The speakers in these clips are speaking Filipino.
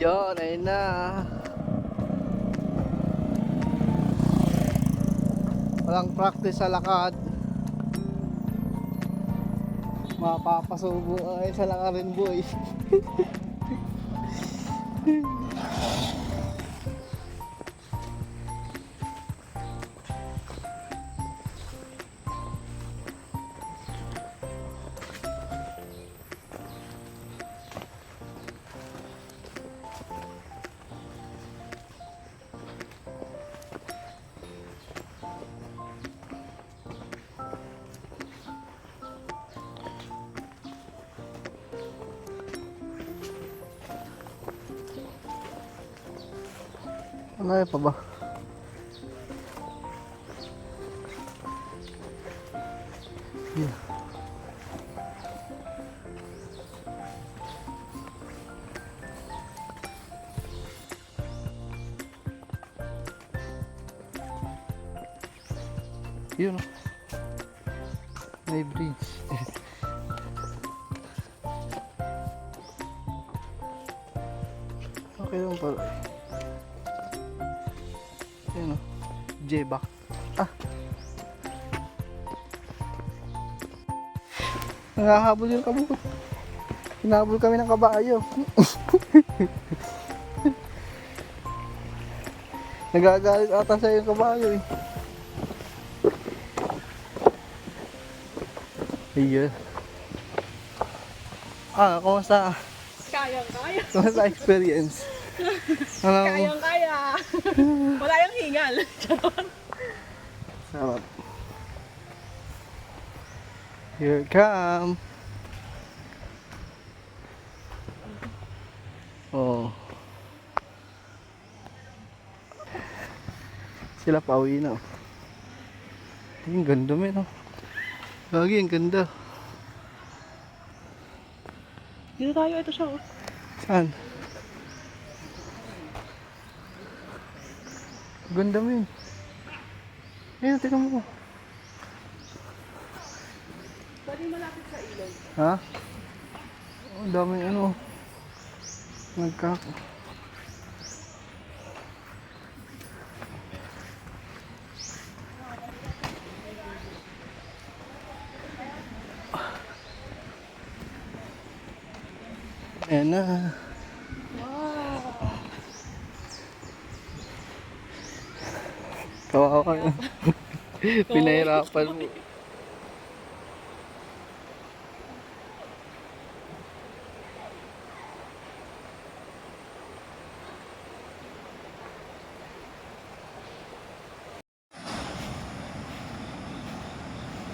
Yun, ayun na. Walang practice sa lakad. Mapapasubo ay sa lakarin boy. Ano pa ba? Nangahabol yung kabukot. Hinahabol kami ng kabayo. Nagagalit ata sa yung kabayo eh. Ayun. Ah, kumusta? Kayang kaya. Kumusta experience? Ano? Kayang kaya. Wala yung hingal. Sarap. Here come. Oh. Sila pauwi na. Ang ganda men oh. Lagi ang ganda. Dito tayo, ito siya. oh. Saan? Ganda men. Ayun, tingnan mo. Pwede Ha? Oh, Ang dami ano. Nagka... Ayan na. Kawawa yun. Pinahirapan mo.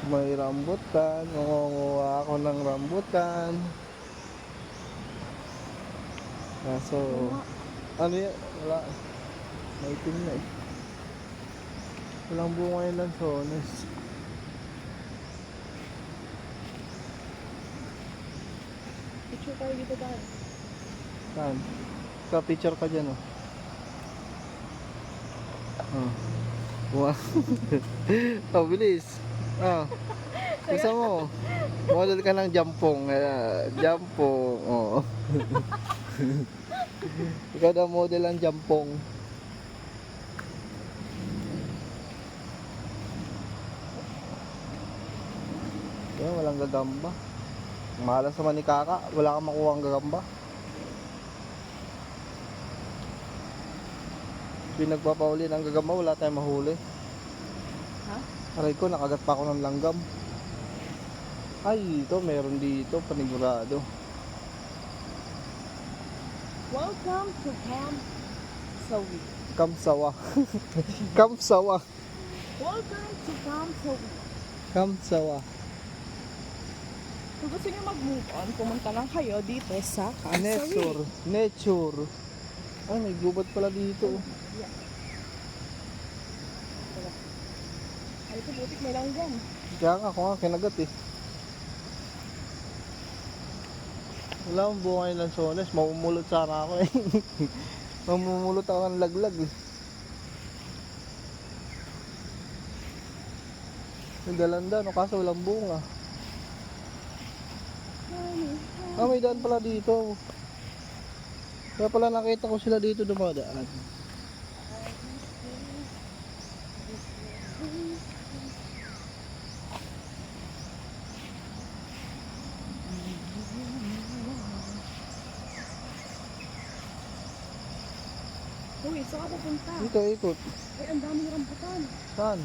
May rambutan. Mangunguha ako ng rambutan. Kaso, ano yan? Wala. Maitim na eh. Walang bunga yung lansones. Picture tayo dito tayo. Saan? Sa picture ka dyan oh. Oh. Bunga. oh, bilis. Oh. Gusto mo? Model ka ng jampong. Uh, jampong. Oh. Ikaw daw model ng jampong. Yan, walang gagamba. Malas naman ni Kaka. Wala kang makuha ang gagamba. Pinagpapauli ng gagamba, wala tayong mahuli. Ha? Aray ko, nakagat pa ako ng langgam. Ay, dito, meron dito, panigurado. Welcome to Camp Sawi. Kamsawa. Kamsawa. Welcome to Camp Sawi. Kamsawa. Kung gusto niyo mag-move on, pumunta lang kayo dito sa Camp Sawi. Nature. Nature. Ay, may gubat pala dito. Ay, ito butik may langgam. Kaya nga ako nga kinagat eh. Wala akong bungay ng sones. Mamumulot sana ako eh. Mamumulot ako ng laglag eh. May dalanda no kaso walang bunga. Ah, may daan pala dito. Kaya pala nakita ko sila dito dumadaan. Saan ka pupunta? Dito, ikot. Ay, ang daming rambutan. Saan?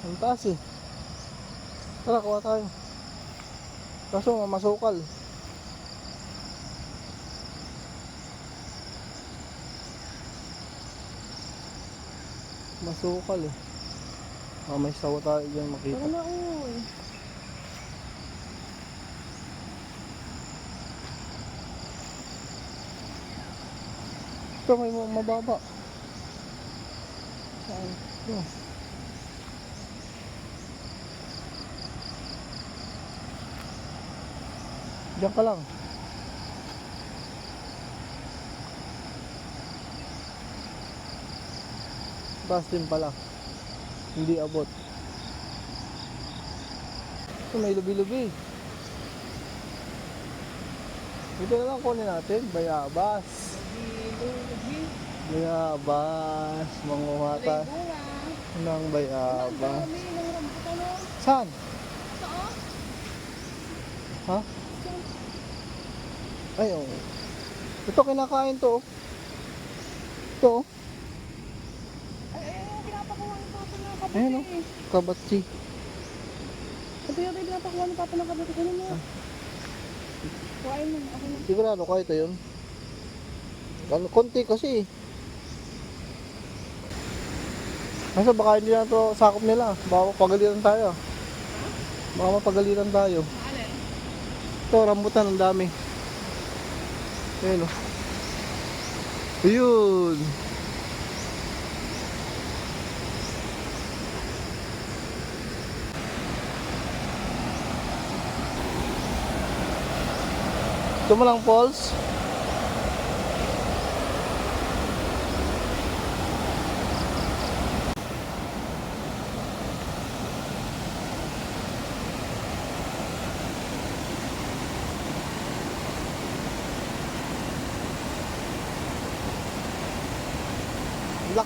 Ang taas eh. Tara, kuha tayo. Kaso masukal. Masukal eh. Ah, may sawa tayo dyan Tara makita. na, uy. Ito may ma- mababa. Saan? Ito. Diyan ka lang. Taas din pala. Hindi abot. Ito may lubi-lubi. Ito na lang kunin natin. Bayabas. Bayabas. Manguha ta Bunga. ng bayabas. oh. Saan? Ha? Ay, oh. Ito kinakain to. oh. Ito. oh. Ay, ay, ay, pinapakuha ni Papa ng kabuti. Ayun, oh. Kabatsi. Ito yung pinapakuha ni Papa ng kabuti. Kunin mo. Kuhain mo. Sigurado ka ito yun. Ano, konti kasi eh. Nasa baka hindi na to sakop nila. Baka mapagalitan tayo. Baka mapagalitan tayo. Ito, rambutan ang dami. Ayun oh. Ayun. Ito mo lang, Pauls. Lakas.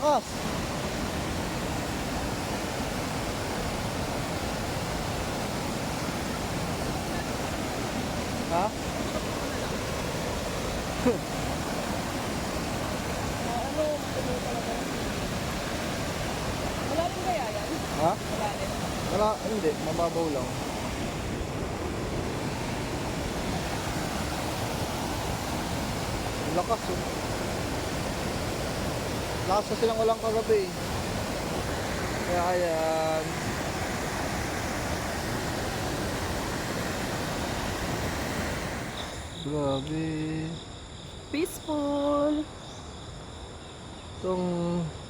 Ha? Ano? Ano talaga? Wala rin kaya yan? Ha? Wala rin. Wala, hindi. Mababaw lang. Lakas oh. Lakas kasi lang walang kagabi eh. Kaya ayan. Grabe. Peaceful. Itong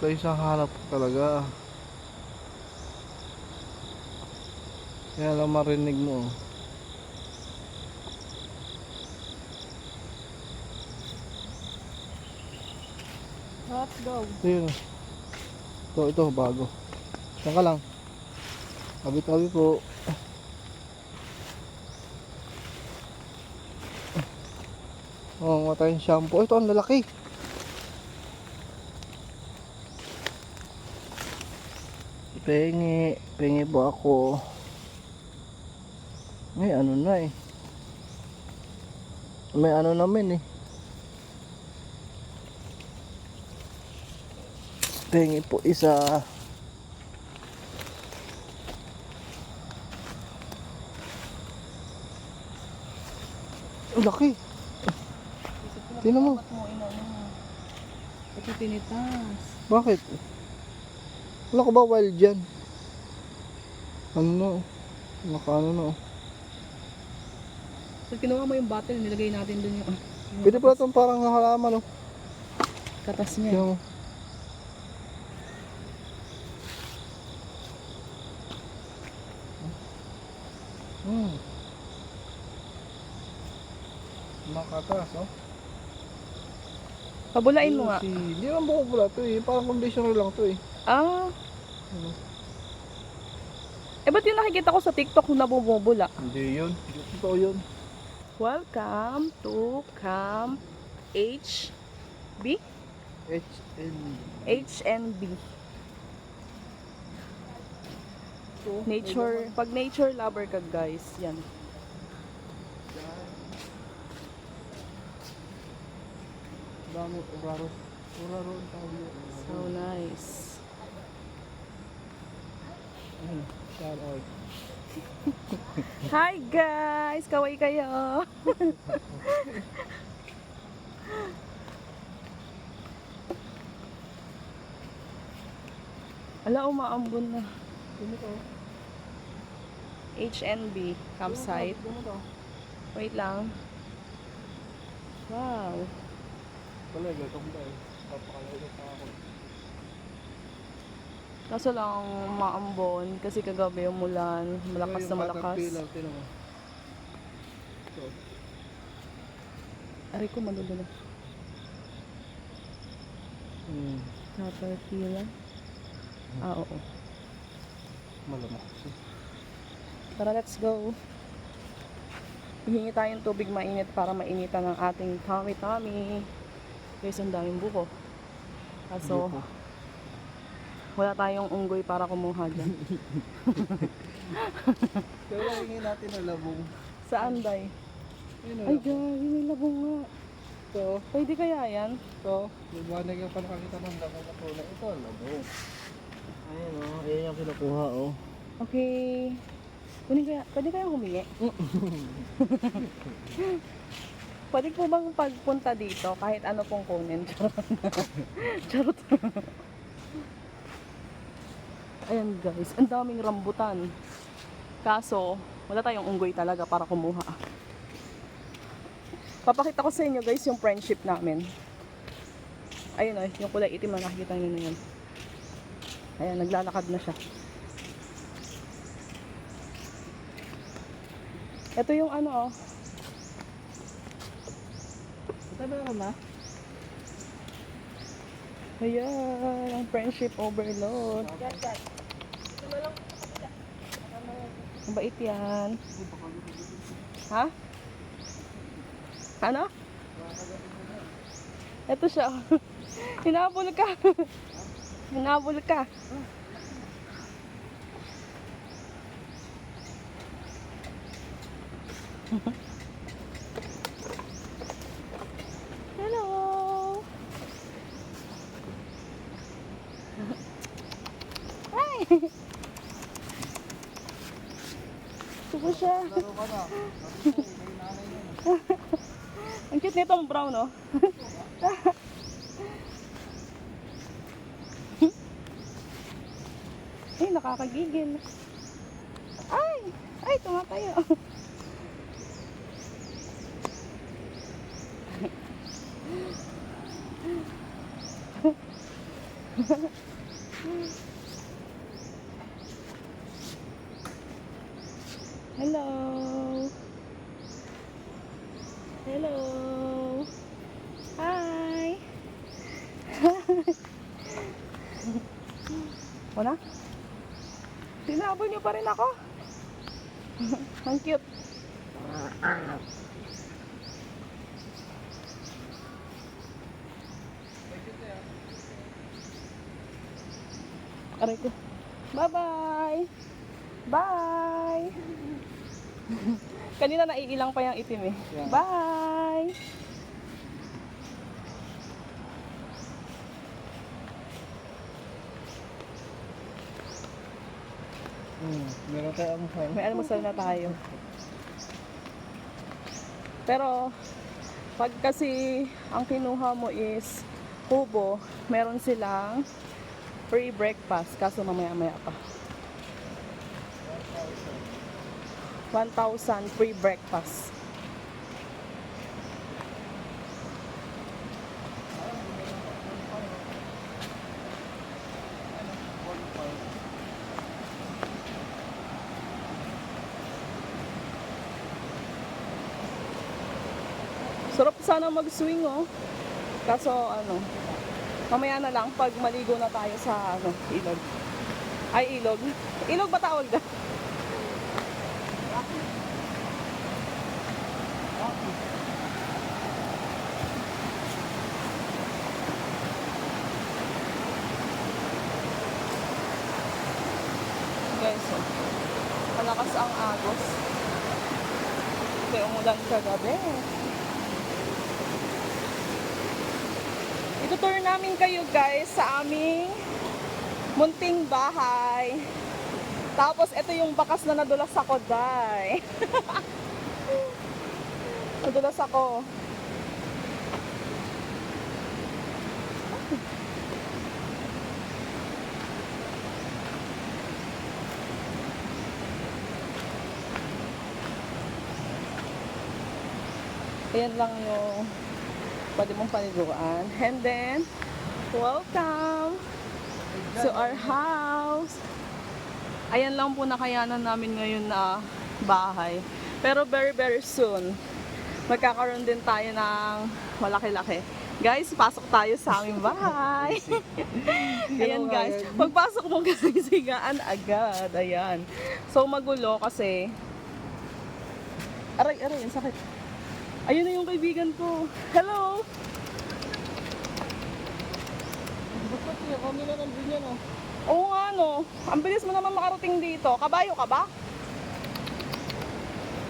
place ang hanap ko talaga. Kaya lang marinig mo. Let's go. Ito yun. Ito, ito, bago. Diyan ka lang. Abi-tabi po. Oh, mga tayong shampoo. Ito, ang lalaki. Pengi. Pengi po ako. May ano na eh. May ano namin eh. Pengi po isa. Laki. Tingnan mo. Ito tinitas. Bakit? Wala ko ba wild dyan? Ano na? Naka ano na? oh. So, kinuha mo yung bottle, nilagay natin dun yung, yung Pwede pala itong parang halaman oh. katas niya. Hmm. Makatas oh. Pabulain mo nga. Si... Hindi naman buko pula to eh. Parang conditioner lang to eh. Ah. Ano? Eh, ba't yung nakikita ko sa TikTok na bumubula? Hindi yun. Totoo yun. Welcome to Camp H B H N H N B. Nature, pag nature lover ka guys, yan. Dami Uraro. Uraro ang tawag. So nice. Ayun, shout out. Hi guys! Kaway kayo! Ala, umaambon na. Sino to? HNB campsite. Wait lang. Wow. Wala, gatong ba eh. Papakalagay pa ako. Kaso lang maambon kasi kagabi umulan, malakas na malakas. Caterpillar, tinan mo. Ito. Aray ko madudulo. Hmm. Caterpillar. Ah, oo. Malamok kasi. Tara, let's go. Hihingi tayong tubig mainit para mainitan ng ating tummy-tummy. Guys, ang daming buko. Kaso, Buko. wala tayong unggoy para kumuha dyan. Kaya lang hingin natin na labong. Saan, Day? Ay, gagi, may labong nga. Ito. Pwede kaya yan? Ito. Liwanag yung pa nakakita ng labong na kulay. Ito, labong. Ayun o. Oh. Ayan yung kinukuha o. Oh. Okay. Kunin kaya, pwede kayang humingi? pwede po bang pagpunta dito kahit ano pong kunin? Charot. Ayan guys, ang daming rambutan. Kaso, wala tayong unggoy talaga para kumuha. Papakita ko sa inyo guys yung friendship namin. Ayun o, yung kulay itim na nakikita nyo na yun. Ayan, naglalakad na siya. Ito yung ano oh. Ito meron na. Ayan, ang friendship overload. Ang bait yan. Ha? Ano? Ito siya. Hinabol ka. Hinabol ka. Hello. Hi. Ito po siya. Laro ka na. Sabi ko, may nanay yun. Ang cute nitong brown, no? Ay, nakakagigil. Ay! Ay, tumatayo. Hello. Hello. Hi. Wala? Tinabol niyo pa rin ako. Ang cute. Aray ko. Bye-bye. Bye. Kanina naiilang pa yung itim eh. Yeah. Bye. Hmm. Meron tayong fan. May almusal na tayo. Pero, pag kasi ang kinuha mo is kubo, meron silang free breakfast. Kaso mamaya-maya pa. 1,000 free breakfast. Sana mag-swing oh. Kaso ano, mamaya na lang pag maligo na tayo sa ano, ilog. Ay, ilog. Ilog ba taol ka? Guys, oh. malakas ang agos. Kaya umulan kagabi. Itutour namin kayo guys sa aming munting bahay. Tapos ito yung bakas na nadulas ako, day. nadulas ako. Ayan lang yung pwede mong paniguan. And then, welcome to our house. Ayan lang po nakayanan namin ngayon na bahay. Pero very very soon, magkakaroon din tayo ng malaki-laki. Guys, pasok tayo sa aming bahay. Ayan guys, pagpasok mo guys, higaan agad. Ayan. So magulo kasi, aray, aray, ang sakit. Ayun na yung kaibigan ko. Hello! Ba't niya? Kami na yan oh. Oo nga no. Ang bilis mo naman makarating dito. Kabayo ka ba?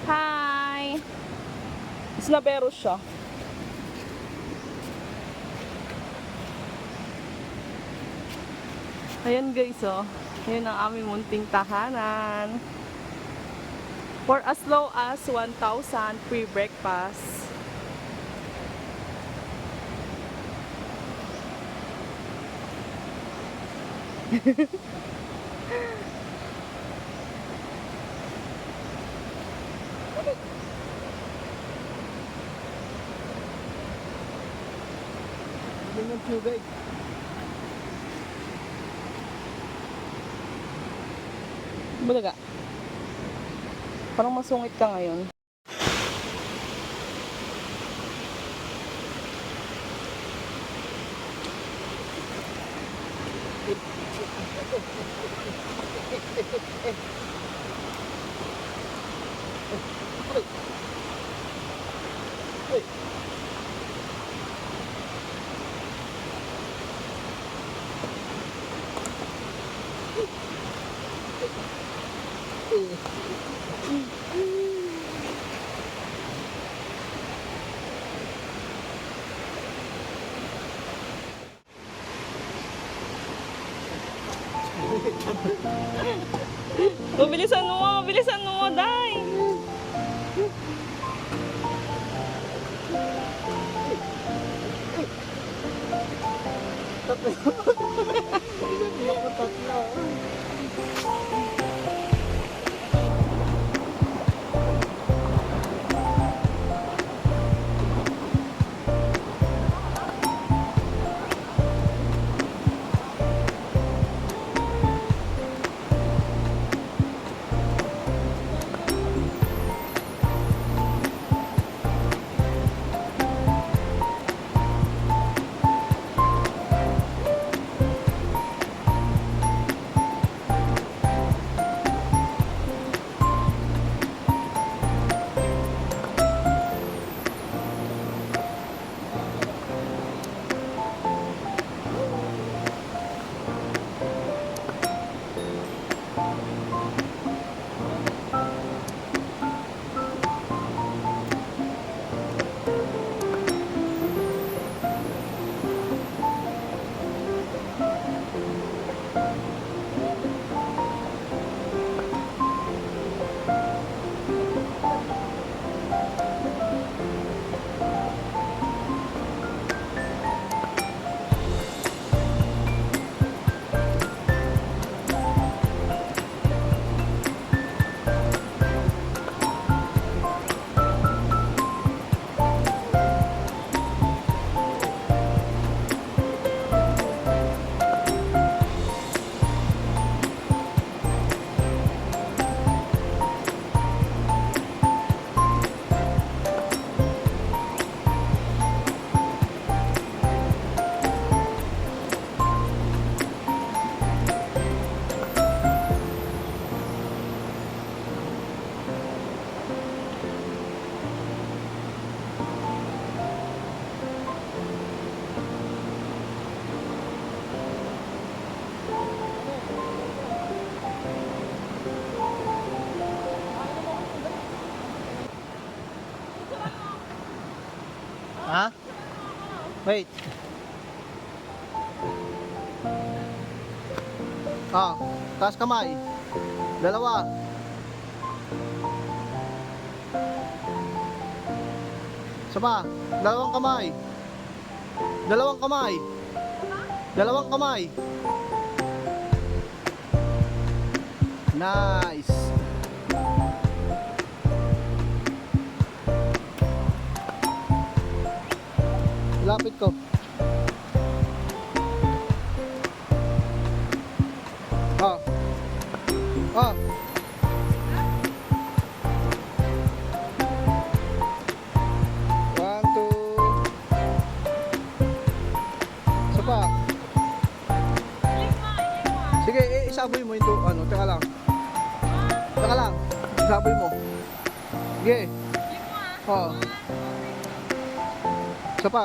Hi! Snabero siya. Ayan guys oh. Ayan ang aming munting tahanan. For as low as 1,000 free breakfast. Yun yung tubig. Parang masungit ka ngayon. Wait. Ah, taas kamay. Dalawa. Isa pa. Dalawang kamay. Dalawang kamay. Dalawang kamay. Nice. Lapit ko. Ah. Ah. One, two. Isa pa. Sige, eh, isaboy mo do- ano, teka lang. Teka lang. Isaboy mo. Sige. Oh. Isa pa.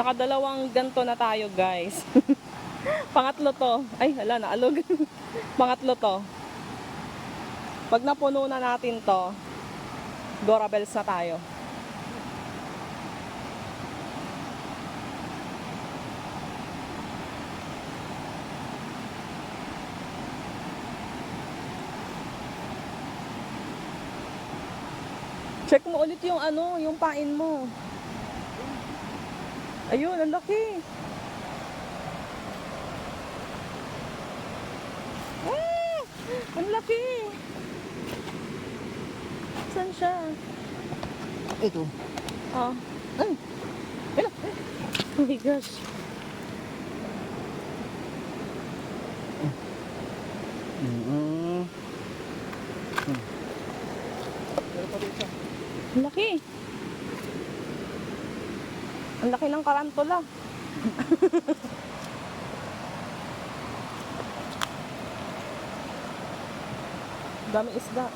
Nakadalawang ganto na tayo, guys. Pangatlo to. Ay, hala, naalog. Pangatlo to. Pag napuno na natin to, Dora Bells na tayo. Check mo ulit yung ano, yung pain mo. Ayun, ang laki. Ah! Ang laki. Saan siya? Ito. Ah. Ay. Oh my gosh. Mm-hmm. Ang laki. Ang laki ng karantula. Dami isda.